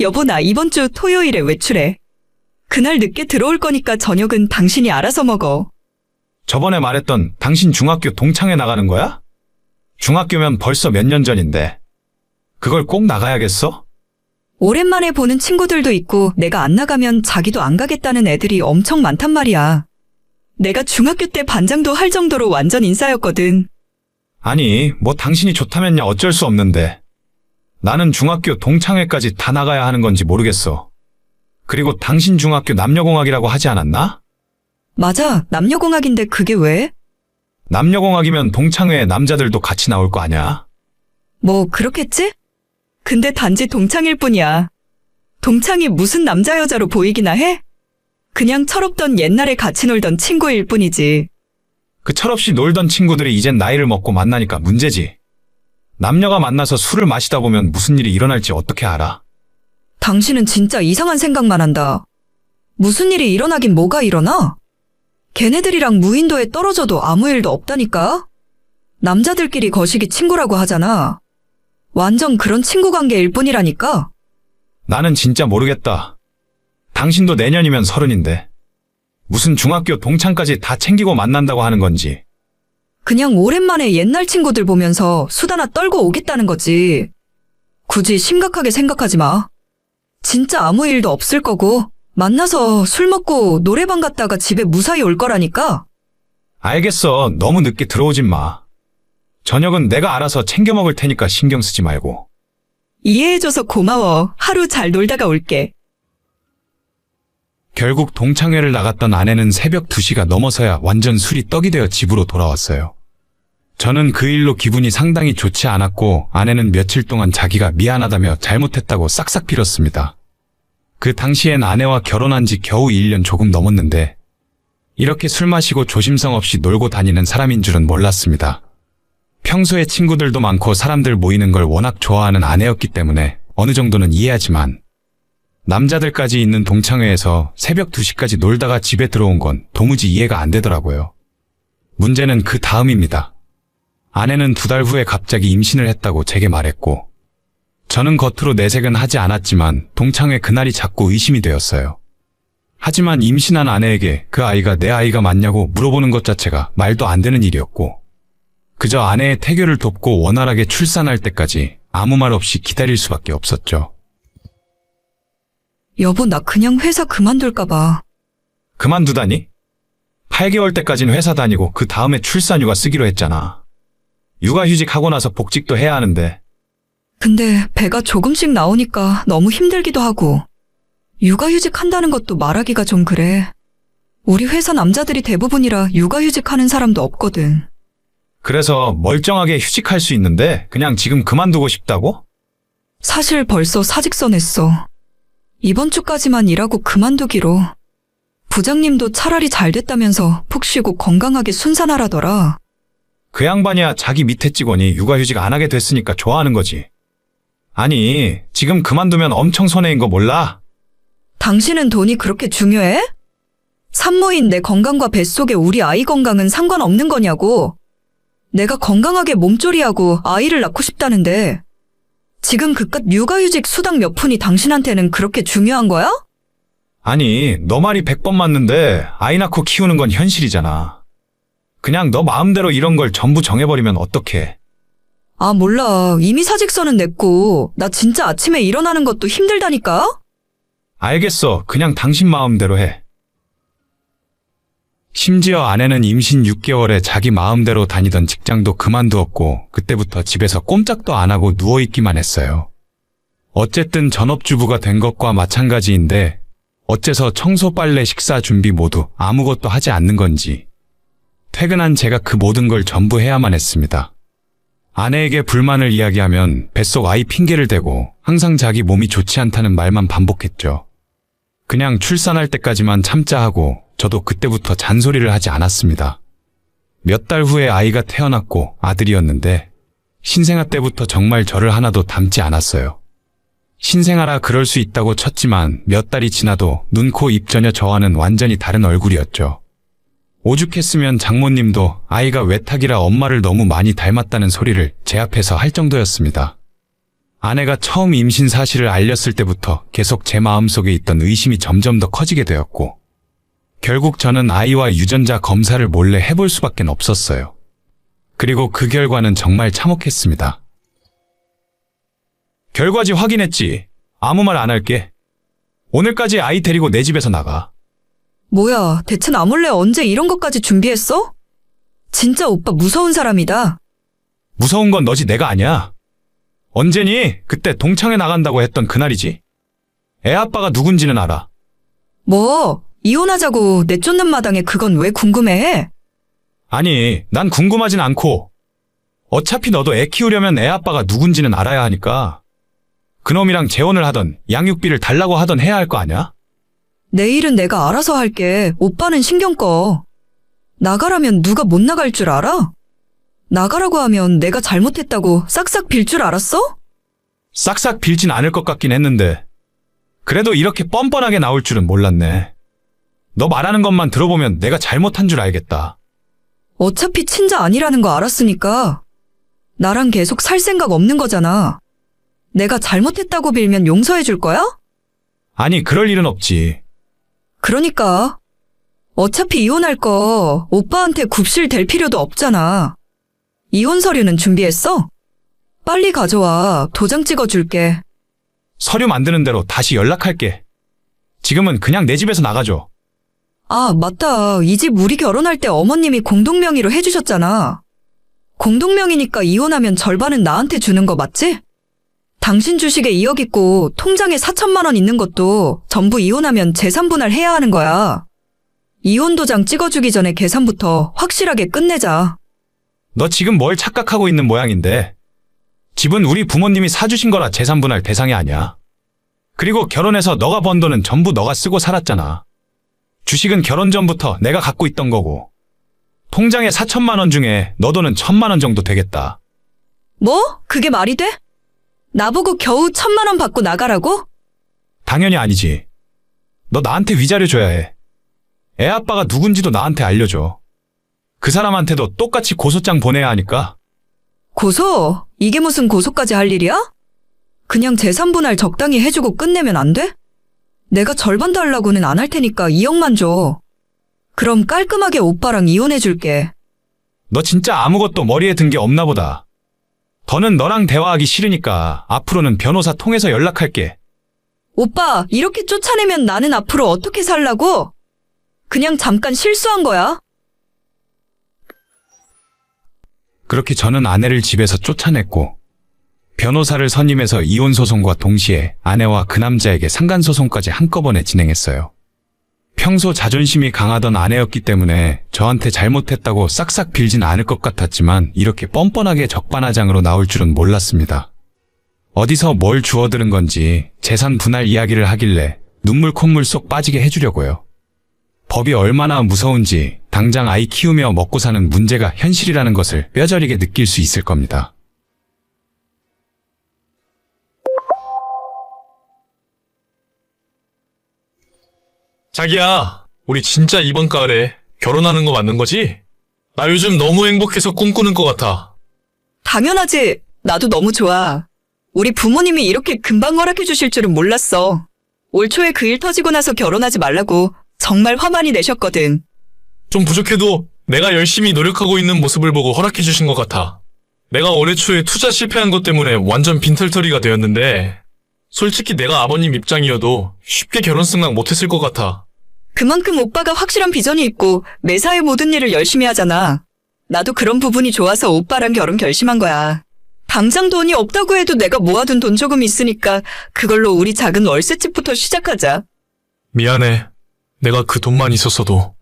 여보, 나 이번 주 토요일에 외출해. 그날 늦게 들어올 거니까 저녁은 당신이 알아서 먹어. 저번에 말했던 당신 중학교 동창회 나가는 거야? 중학교면 벌써 몇 년 전인데. 그걸 꼭 나가야겠어? 오랜만에 보는 친구들도 있고 내가 안 나가면 자기도 안 가겠다는 애들이 엄청 많단 말이야. 내가 중학교 때 반장도 할 정도로 완전 인싸였거든. 아니, 뭐 당신이 좋다면야 어쩔 수 없는데. 나는 중학교 동창회까지 다 나가야 하는 건지 모르겠어. 그리고 당신 중학교 남녀공학이라고 하지 않았나? 맞아, 남녀공학인데 그게 왜? 남녀공학이면 동창회에 남자들도 같이 나올 거 아냐? 뭐, 그렇겠지? 근데 단지 동창일 뿐이야. 동창이 무슨 남자 여자로 보이기나 해? 그냥 철없던 옛날에 같이 놀던 친구일 뿐이지. 그 철없이 놀던 친구들이 이젠 나이를 먹고 만나니까 문제지. 남녀가 만나서 술을 마시다 보면 무슨 일이 일어날지 어떻게 알아? 당신은 진짜 이상한 생각만 한다. 무슨 일이 일어나긴 뭐가 일어나? 걔네들이랑 무인도에 떨어져도 아무 일도 없다니까? 남자들끼리 거시기 친구라고 하잖아. 완전 그런 친구 관계일 뿐이라니까? 나는 진짜 모르겠다. 당신도 내년이면 서른인데. 무슨 중학교 동창까지 다 챙기고 만난다고 하는 건지. 그냥 오랜만에 옛날 친구들 보면서 수다나 떨고 오겠다는 거지. 굳이 심각하게 생각하지 마. 진짜 아무 일도 없을 거고, 만나서 술 먹고 노래방 갔다가 집에 무사히 올 거라니까? 알겠어. 너무 늦게 들어오진 마. 저녁은 내가 알아서 챙겨 먹을 테니까 신경 쓰지 말고. 이해해줘서 고마워. 하루 잘 놀다가 올게. 결국 동창회를 나갔던 아내는 새벽 2시가 넘어서야 완전 술이 떡이 되어 집으로 돌아왔어요. 저는 그 일로 기분이 상당히 좋지 않았고 아내는 며칠 동안 자기가 미안하다며 잘못했다고 싹싹 빌었습니다. 그 당시엔 아내와 결혼한 지 겨우 1년 조금 넘었는데 이렇게 술 마시고 조심성 없이 놀고 다니는 사람인 줄은 몰랐습니다. 평소에 친구들도 많고 사람들 모이는 걸 워낙 좋아하는 아내였기 때문에 어느 정도는 이해하지만 남자들까지 있는 동창회에서 새벽 2시까지 놀다가 집에 들어온 건 도무지 이해가 안 되더라고요. 문제는 그 다음입니다. 아내는 두 달 후에 갑자기 임신을 했다고 제게 말했고, 저는 겉으로 내색은 하지 않았지만 동창회 그날이 자꾸 의심이 되었어요. 하지만 임신한 아내에게 그 아이가 내 아이가 맞냐고 물어보는 것 자체가 말도 안 되는 일이었고, 그저 아내의 태교를 돕고 원활하게 출산할 때까지 아무 말 없이 기다릴 수밖에 없었죠. 여보, 나 그냥 회사 그만둘까봐. 그만두다니? 8개월 때까진 회사 다니고 그 다음에 출산휴가 쓰기로 했잖아. 육아휴직 하고 나서 복직도 해야 하는데 근데 배가 조금씩 나오니까 너무 힘들기도 하고. 육아휴직 한다는 것도 말하기가 좀 그래. 우리 회사 남자들이 대부분이라 육아휴직 하는 사람도 없거든. 그래서 멀쩡하게 휴직할 수 있는데 그냥 지금 그만두고 싶다고? 사실 벌써 사직서 냈어. 이번 주까지만 일하고 그만두기로. 부장님도 차라리 잘 됐다면서 푹 쉬고 건강하게 순산하라더라. 그 양반이야 자기 밑에 직원이 육아휴직 안 하게 됐으니까 좋아하는 거지. 아니, 지금 그만두면 엄청 손해인 거 몰라? 당신은 돈이 그렇게 중요해? 산모인 내 건강과 뱃속의 우리 아이 건강은 상관없는 거냐고. 내가 건강하게 몸조리하고 아이를 낳고 싶다는데. 지금 그깟 육아휴직 수당 몇 푼이 당신한테는 그렇게 중요한 거야? 아니, 너 말이 100번 맞는데 아이 낳고 키우는 건 현실이잖아. 그냥 너 마음대로 이런 걸 전부 정해버리면 어떡해. 아, 몰라. 이미 사직서는 냈고, 나 진짜 아침에 일어나는 것도 힘들다니까? 알겠어. 그냥 당신 마음대로 해. 심지어 아내는 임신 6개월에 자기 마음대로 다니던 직장도 그만두었고, 그때부터 집에서 꼼짝도 안 하고 누워있기만 했어요. 어쨌든 전업주부가 된 것과 마찬가지인데, 어째서 청소, 빨래, 식사 준비 모두 아무것도 하지 않는 건지, 퇴근한 제가 그 모든 걸 전부 해야만 했습니다. 아내에게 불만을 이야기하면 뱃속 아이 핑계를 대고 항상 자기 몸이 좋지 않다는 말만 반복했죠. 그냥 출산할 때까지만 참자 하고 저도 그때부터 잔소리를 하지 않았습니다. 몇 달 후에 아이가 태어났고 아들이었는데 신생아 때부터 정말 저를 하나도 닮지 않았어요. 신생아라 그럴 수 있다고 쳤지만 몇 달이 지나도 눈, 코, 입 전혀 저와는 완전히 다른 얼굴이었죠. 오죽했으면 장모님도 아이가 외탁이라 엄마를 너무 많이 닮았다는 소리를 제 앞에서 할 정도였습니다. 아내가 처음 임신 사실을 알렸을 때부터 계속 제 마음속에 있던 의심이 점점 더 커지게 되었고, 결국 저는 아이와 유전자 검사를 몰래 해볼 수밖에 없었어요. 그리고 그 결과는 정말 참혹했습니다. 결과지 확인했지. 아무 말 안 할게. 오늘까지 아이 데리고 내 집에서 나가. 뭐야, 대체 나 몰래 언제 이런 것까지 준비했어? 진짜 오빠 무서운 사람이다. 무서운 건 너지 내가 아니야. 언제니? 그때 동창회 나간다고 했던 그날이지. 애 아빠가 누군지는 알아. 뭐, 이혼하자고 내쫓는 마당에 그건 왜 궁금해? 아니, 난 궁금하진 않고. 어차피 너도 애 키우려면 애 아빠가 누군지는 알아야 하니까. 그놈이랑 재혼을 하던 양육비를 달라고 하던 해야 할 거 아니야? 내일은 내가 알아서 할게. 오빠는 신경 꺼. 나가라면 누가 못 나갈 줄 알아? 나가라고 하면 내가 잘못했다고 싹싹 빌 줄 알았어? 싹싹 빌진 않을 것 같긴 했는데. 그래도 이렇게 뻔뻔하게 나올 줄은 몰랐네. 너 말하는 것만 들어보면 내가 잘못한 줄 알겠다. 어차피 친자 아니라는 거 알았으니까 나랑 계속 살 생각 없는 거잖아. 내가 잘못했다고 빌면 용서해 줄 거야? 아니, 그럴 일은 없지. 그러니까 어차피 이혼할 거 오빠한테 굽실 될 필요도 없잖아. 이혼 서류는 준비했어? 빨리 가져와. 도장 찍어줄게. 서류 만드는 대로 다시 연락할게. 지금은 그냥 내 집에서 나가줘. 아, 맞다. 이 집 우리 결혼할 때 어머님이 공동명의로 해주셨잖아. 공동명의니까 이혼하면 절반은 나한테 주는 거 맞지? 당신 주식에 2억 있고 통장에 4천만 원 있는 것도 전부 이혼하면 재산 분할 해야 하는 거야. 이혼 도장 찍어주기 전에 계산부터 확실하게 끝내자. 너 지금 뭘 착각하고 있는 모양인데. 집은 우리 부모님이 사주신 거라 재산 분할 대상이 아니야. 그리고 결혼해서 너가 번 돈은 전부 너가 쓰고 살았잖아. 주식은 결혼 전부터 내가 갖고 있던 거고. 통장에 4천만 원 중에 너 돈은 천만 원 정도 되겠다. 뭐? 그게 말이 돼? 나보고 겨우 천만 원 받고 나가라고? 당연히 아니지. 너 나한테 위자료 줘야 해. 애 아빠가 누군지도 나한테 알려줘. 그 사람한테도 똑같이 고소장 보내야 하니까. 고소? 이게 무슨 고소까지 할 일이야? 그냥 재산 분할 적당히 해주고 끝내면 안 돼? 내가 절반 달라고는 안 할 테니까 2억만 줘. 그럼 깔끔하게 오빠랑 이혼해줄게. 너 진짜 아무것도 머리에 든 게 없나 보다. 더는 너랑 대화하기 싫으니까 앞으로는 변호사 통해서 연락할게. 오빠, 이렇게 쫓아내면 나는 앞으로 어떻게 살라고? 그냥 잠깐 실수한 거야. 그렇게 저는 아내를 집에서 쫓아냈고 변호사를 선임해서 이혼 소송과 동시에 아내와 그 남자에게 상간 소송까지 한꺼번에 진행했어요. 평소 자존심이 강하던 아내였기 때문에 저한테 잘못했다고 싹싹 빌진 않을 것 같았지만 이렇게 뻔뻔하게 적반하장으로 나올 줄은 몰랐습니다. 어디서 뭘 주워들은 건지 재산 분할 이야기를 하길래 눈물 콧물 쏙 빠지게 해주려고요. 법이 얼마나 무서운지 당장 아이 키우며 먹고 사는 문제가 현실이라는 것을 뼈저리게 느낄 수 있을 겁니다. 자기야, 우리 진짜 이번 가을에 결혼하는 거 맞는 거지? 나 요즘 너무 행복해서 꿈꾸는 것 같아. 당연하지. 나도 너무 좋아. 우리 부모님이 이렇게 금방 허락해 주실 줄은 몰랐어. 올 초에 그 일 터지고 나서 결혼하지 말라고 정말 화 많이 내셨거든. 좀 부족해도 내가 열심히 노력하고 있는 모습을 보고 허락해 주신 것 같아. 내가 올해 초에 투자 실패한 것 때문에 완전 빈털터리가 되었는데, 솔직히 내가 아버님 입장이어도 쉽게 결혼 승낙 못했을 것 같아. 그만큼 오빠가 확실한 비전이 있고 매사의 모든 일을 열심히 하잖아. 나도 그런 부분이 좋아서 오빠랑 결혼 결심한 거야. 당장 돈이 없다고 해도 내가 모아둔 돈 조금 있으니까 그걸로 우리 작은 월세집부터 시작하자. 미안해. 내가 그 돈만 있었어도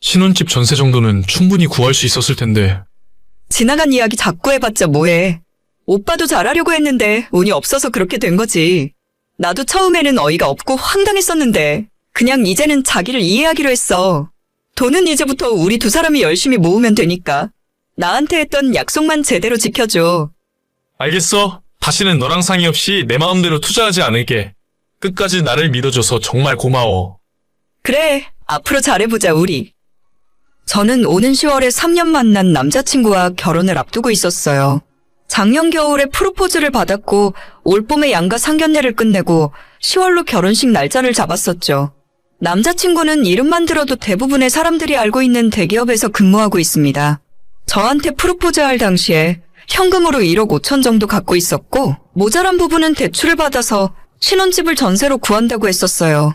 신혼집 전세 정도는 충분히 구할 수 있었을 텐데. 지나간 이야기 자꾸 해봤자 뭐해. 오빠도 잘하려고 했는데 운이 없어서 그렇게 된 거지. 나도 처음에는 어이가 없고 황당했었는데 그냥 이제는 자기를 이해하기로 했어. 돈은 이제부터 우리 두 사람이 열심히 모으면 되니까. 나한테 했던 약속만 제대로 지켜줘. 알겠어. 다시는 너랑 상의 없이 내 마음대로 투자하지 않을게. 끝까지 나를 믿어줘서 정말 고마워. 그래, 앞으로 잘해보자, 우리. 저는 오는 10월에 3년 만난 남자친구와 결혼을 앞두고 있었어요. 작년 겨울에 프로포즈를 받았고 올 봄에 양가 상견례를 끝내고 10월로 결혼식 날짜를 잡았었죠. 남자친구는 이름만 들어도 대부분의 사람들이 알고 있는 대기업에서 근무하고 있습니다. 저한테 프로포즈할 당시에 현금으로 1억 5천 정도 갖고 있었고 모자란 부분은 대출을 받아서 신혼집을 전세로 구한다고 했었어요.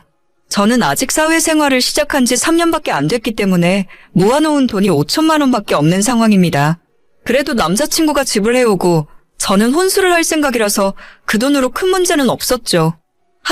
저는 아직 사회생활을 시작한 지 3년밖에 안 됐기 때문에 모아놓은 돈이 5천만 원밖에 없는 상황입니다. 그래도 남자친구가 집을 해오고 저는 혼수를 할 생각이라서 그 돈으로 큰 문제는 없었죠.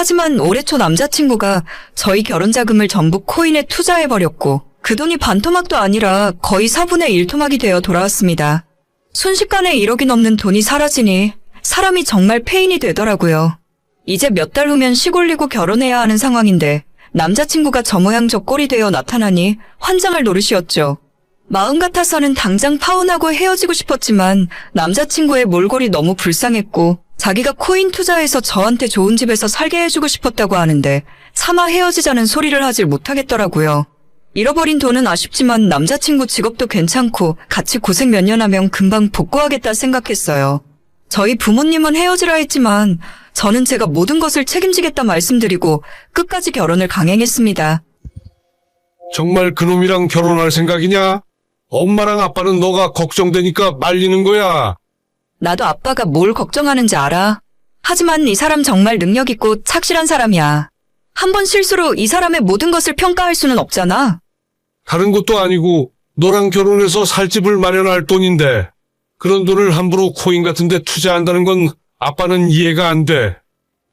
하지만 올해 초 남자친구가 저희 결혼 자금을 전부 코인에 투자해버렸고 그 돈이 반토막도 아니라 거의 4분의 1토막이 되어 돌아왔습니다. 순식간에 1억이 넘는 돈이 사라지니 사람이 정말 페인이 되더라고요. 이제 몇 달 후면 시골리고 결혼해야 하는 상황인데 남자친구가 저 모양 저 꼴이 되어 나타나니 환장할 노릇이었죠. 마음 같아서는 당장 파혼하고 헤어지고 싶었지만 남자친구의 몰골이 너무 불쌍했고 자기가 코인 투자해서 저한테 좋은 집에서 살게 해주고 싶었다고 하는데 차마 헤어지자는 소리를 하질 못하겠더라고요. 잃어버린 돈은 아쉽지만 남자친구 직업도 괜찮고 같이 고생 몇 년 하면 금방 복구하겠다 생각했어요. 저희 부모님은 헤어지라 했지만 저는 제가 모든 것을 책임지겠다 말씀드리고 끝까지 결혼을 강행했습니다. 정말 그놈이랑 결혼할 생각이냐? 엄마랑 아빠는 너가 걱정되니까 말리는 거야. 나도 아빠가 뭘 걱정하는지 알아. 하지만 이 사람 정말 능력 있고 착실한 사람이야. 한 번 실수로 이 사람의 모든 것을 평가할 수는 없잖아. 다른 것도 아니고 너랑 결혼해서 살 집을 마련할 돈인데 그런 돈을 함부로 코인 같은 데 투자한다는 건 아빠는 이해가 안 돼.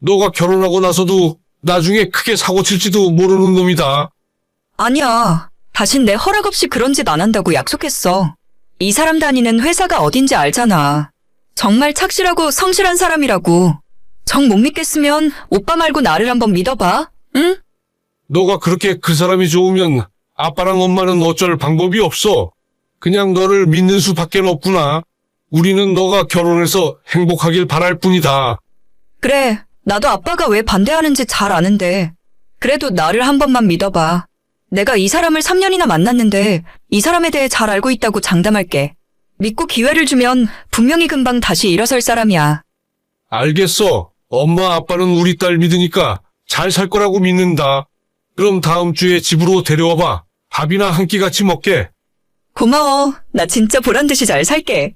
너가 결혼하고 나서도 나중에 크게 사고 칠지도 모르는 놈이다. 아니야. 다신 내 허락 없이 그런 짓 안 한다고 약속했어. 이 사람 다니는 회사가 어딘지 알잖아. 정말 착실하고 성실한 사람이라고. 정 못 믿겠으면 오빠 말고 나를 한번 믿어봐. 응? 너가 그렇게 그 사람이 좋으면 아빠랑 엄마는 어쩔 방법이 없어. 그냥 너를 믿는 수밖에 없구나. 우리는 너가 결혼해서 행복하길 바랄 뿐이다. 그래. 나도 아빠가 왜 반대하는지 잘 아는데. 그래도 나를 한 번만 믿어봐. 내가 이 사람을 3년이나 만났는데 이 사람에 대해 잘 알고 있다고 장담할게. 믿고 기회를 주면 분명히 금방 다시 일어설 사람이야. 알겠어. 엄마 아빠는 우리 딸 믿으니까 잘 살 거라고 믿는다. 그럼 다음 주에 집으로 데려와 봐. 밥이나 한 끼 같이 먹게. 고마워. 나 진짜 보란 듯이 잘 살게.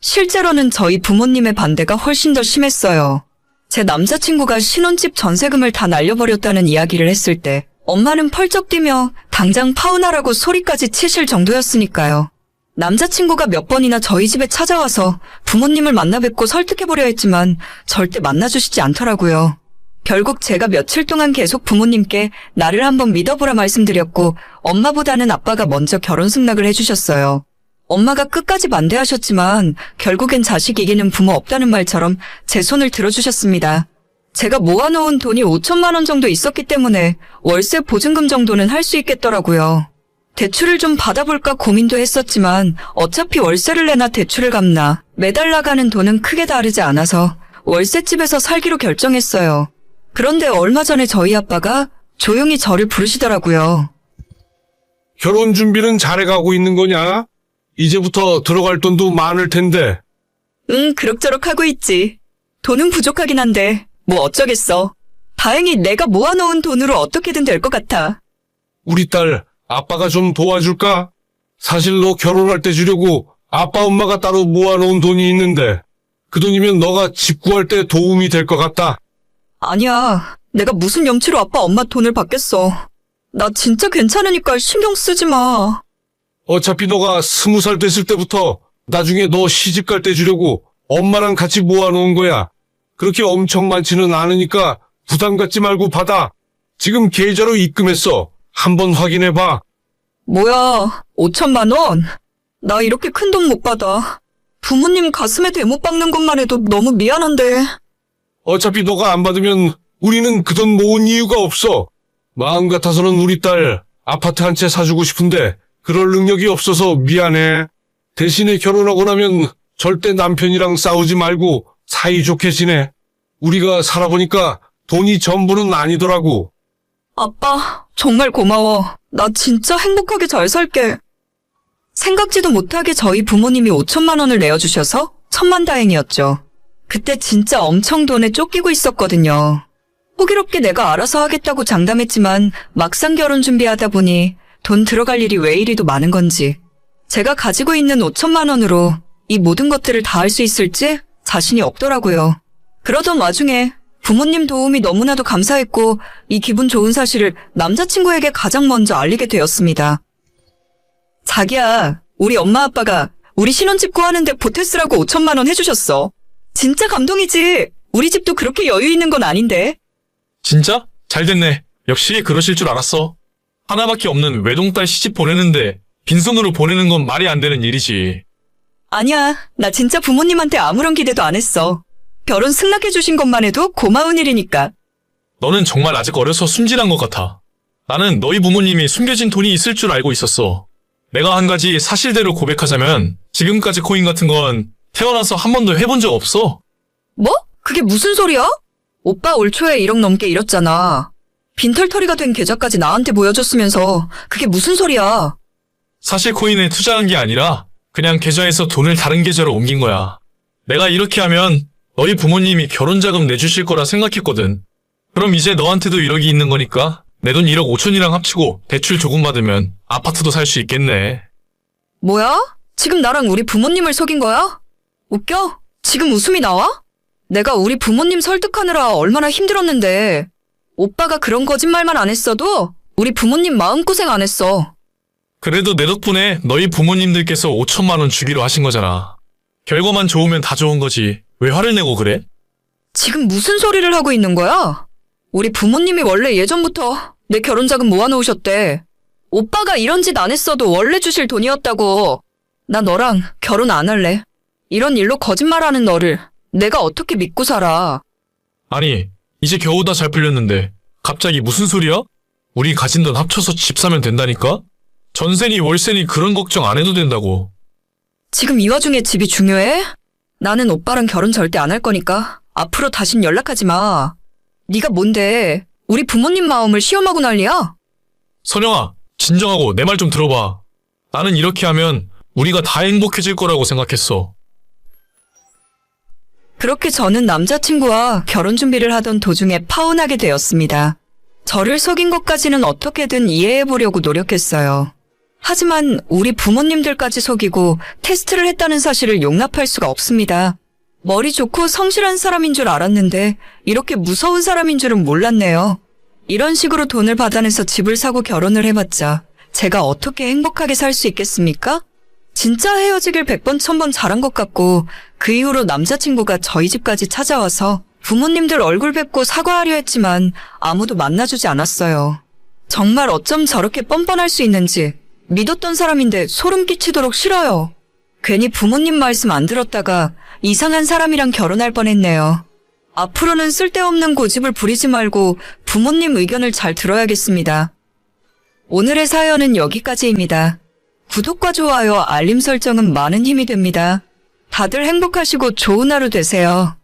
실제로는 저희 부모님의 반대가 훨씬 더 심했어요. 제 남자친구가 신혼집 전세금을 다 날려버렸다는 이야기를 했을 때 엄마는 펄쩍 뛰며 당장 파혼하라고 소리까지 치실 정도였으니까요. 남자친구가 몇 번이나 저희 집에 찾아와서 부모님을 만나 뵙고 설득해보려 했지만 절대 만나주시지 않더라고요. 결국 제가 며칠 동안 계속 부모님께 나를 한번 믿어보라 말씀드렸고 엄마보다는 아빠가 먼저 결혼 승낙을 해주셨어요. 엄마가 끝까지 반대하셨지만 결국엔 자식 이기는 부모 없다는 말처럼 제 손을 들어주셨습니다. 제가 모아놓은 돈이 5천만 원 정도 있었기 때문에 월세 보증금 정도는 할 수 있겠더라고요. 대출을 좀 받아볼까 고민도 했었지만 어차피 월세를 내나 대출을 갚나 매달 나가는 돈은 크게 다르지 않아서 월세집에서 살기로 결정했어요. 그런데 얼마 전에 저희 아빠가 조용히 저를 부르시더라고요. 결혼 준비는 잘해가고 있는 거냐? 이제부터 들어갈 돈도 많을 텐데. 응, 그럭저럭 하고 있지. 돈은 부족하긴 한데, 뭐 어쩌겠어. 다행히 내가 모아놓은 돈으로 어떻게든 될 것 같아. 우리 딸 아빠가 좀 도와줄까? 사실 너 결혼할 때 주려고 아빠 엄마가 따로 모아놓은 돈이 있는데 그 돈이면 너가 집 구할 때 도움이 될 것 같다. 아니야. 내가 무슨 염치로 아빠 엄마 돈을 받겠어. 나 진짜 괜찮으니까 신경 쓰지 마. 어차피 너가 스무 살 됐을 때부터 나중에 너 시집 갈 때 주려고 엄마랑 같이 모아놓은 거야. 그렇게 엄청 많지는 않으니까 부담 갖지 말고 받아. 지금 계좌로 입금했어. 한번 확인해봐. 뭐야, 5천만 원? 나 이렇게 큰 돈 못 받아. 부모님 가슴에 대못 박는 것만 해도 너무 미안한데. 어차피 너가 안 받으면 우리는 그 돈 모은 이유가 없어. 마음 같아서는 우리 딸 아파트 한 채 사주고 싶은데 그럴 능력이 없어서 미안해. 대신에 결혼하고 나면 절대 남편이랑 싸우지 말고 사이좋게 지내. 우리가 살아보니까 돈이 전부는 아니더라고. 아빠, 정말 고마워. 나 진짜 행복하게 잘 살게. 생각지도 못하게 저희 부모님이 5천만 원을 내어주셔서 천만 다행이었죠. 그때 진짜 엄청 돈에 쫓기고 있었거든요. 호기롭게 내가 알아서 하겠다고 장담했지만 막상 결혼 준비하다 보니 돈 들어갈 일이 왜 이리도 많은 건지 제가 가지고 있는 5천만 원으로 이 모든 것들을 다 할 수 있을지 자신이 없더라고요. 그러던 와중에 부모님 도움이 너무나도 감사했고 이 기분 좋은 사실을 남자친구에게 가장 먼저 알리게 되었습니다. 자기야, 우리 엄마 아빠가 우리 신혼집 구하는데 보태 쓰라고 5천만 원 해주셨어. 진짜 감동이지. 우리 집도 그렇게 여유 있는 건 아닌데. 진짜? 잘 됐네. 역시 그러실 줄 알았어. 하나밖에 없는 외동딸 시집 보내는데 빈손으로 보내는 건 말이 안 되는 일이지. 아니야, 나 진짜 부모님한테 아무런 기대도 안 했어. 결혼 승낙해 주신 것만 해도 고마운 일이니까. 너는 정말 아직 어려서 순진한 것 같아. 나는 너희 부모님이 숨겨진 돈이 있을 줄 알고 있었어. 내가 한 가지 사실대로 고백하자면 지금까지 코인 같은 건 태어나서 한 번도 해본 적 없어. 뭐? 그게 무슨 소리야? 오빠 올 초에 1억 넘게 잃었잖아. 빈털터리가 된 계좌까지 나한테 보여줬으면서 그게 무슨 소리야? 사실 코인에 투자한 게 아니라 그냥 계좌에서 돈을 다른 계좌로 옮긴 거야. 내가 이렇게 하면 너희 부모님이 결혼 자금 내주실 거라 생각했거든. 그럼 이제 너한테도 1억이 있는 거니까 내 돈 1억 5천이랑 합치고 대출 조금 받으면 아파트도 살 수 있겠네. 뭐야? 지금 나랑 우리 부모님을 속인 거야? 웃겨? 지금 웃음이 나와? 내가 우리 부모님 설득하느라 얼마나 힘들었는데. 오빠가 그런 거짓말만 안 했어도 우리 부모님 마음고생 안 했어. 그래도 내 덕분에 너희 부모님들께서 5천만 원 주기로 하신 거잖아. 결과만 좋으면 다 좋은 거지. 왜 화를 내고 그래? 지금 무슨 소리를 하고 있는 거야? 우리 부모님이 원래 예전부터 내 결혼 자금 모아놓으셨대. 오빠가 이런 짓 안 했어도 원래 주실 돈이었다고. 나 너랑 결혼 안 할래. 이런 일로 거짓말하는 너를 내가 어떻게 믿고 살아. 아니, 이제 겨우 다 잘 풀렸는데 갑자기 무슨 소리야? 우리 가진 돈 합쳐서 집 사면 된다니까? 전세니 월세니 그런 걱정 안 해도 된다고. 지금 이 와중에 집이 중요해? 나는 오빠랑 결혼 절대 안 할 거니까 앞으로 다신 연락하지 마. 네가 뭔데 우리 부모님 마음을 시험하고 난리야? 선영아, 진정하고 내 말 좀 들어봐. 나는 이렇게 하면 우리가 다 행복해질 거라고 생각했어. 그렇게 저는 남자친구와 결혼 준비를 하던 도중에 파혼하게 되었습니다. 저를 속인 것까지는 어떻게든 이해해 보려고 노력했어요. 하지만 우리 부모님들까지 속이고 테스트를 했다는 사실을 용납할 수가 없습니다. 머리 좋고 성실한 사람인 줄 알았는데 이렇게 무서운 사람인 줄은 몰랐네요. 이런 식으로 돈을 받아내서 집을 사고 결혼을 해봤자 제가 어떻게 행복하게 살 수 있겠습니까? 진짜 헤어지길 백번 천번 잘한 것 같고 그 이후로 남자친구가 저희 집까지 찾아와서 부모님들 얼굴 뵙고 사과하려 했지만 아무도 만나주지 않았어요. 정말 어쩜 저렇게 뻔뻔할 수 있는지 믿었던 사람인데 소름 끼치도록 싫어요. 괜히 부모님 말씀 안 들었다가 이상한 사람이랑 결혼할 뻔했네요. 앞으로는 쓸데없는 고집을 부리지 말고 부모님 의견을 잘 들어야겠습니다. 오늘의 사연은 여기까지입니다. 구독과 좋아요, 알림 설정은 많은 힘이 됩니다. 다들 행복하시고 좋은 하루 되세요.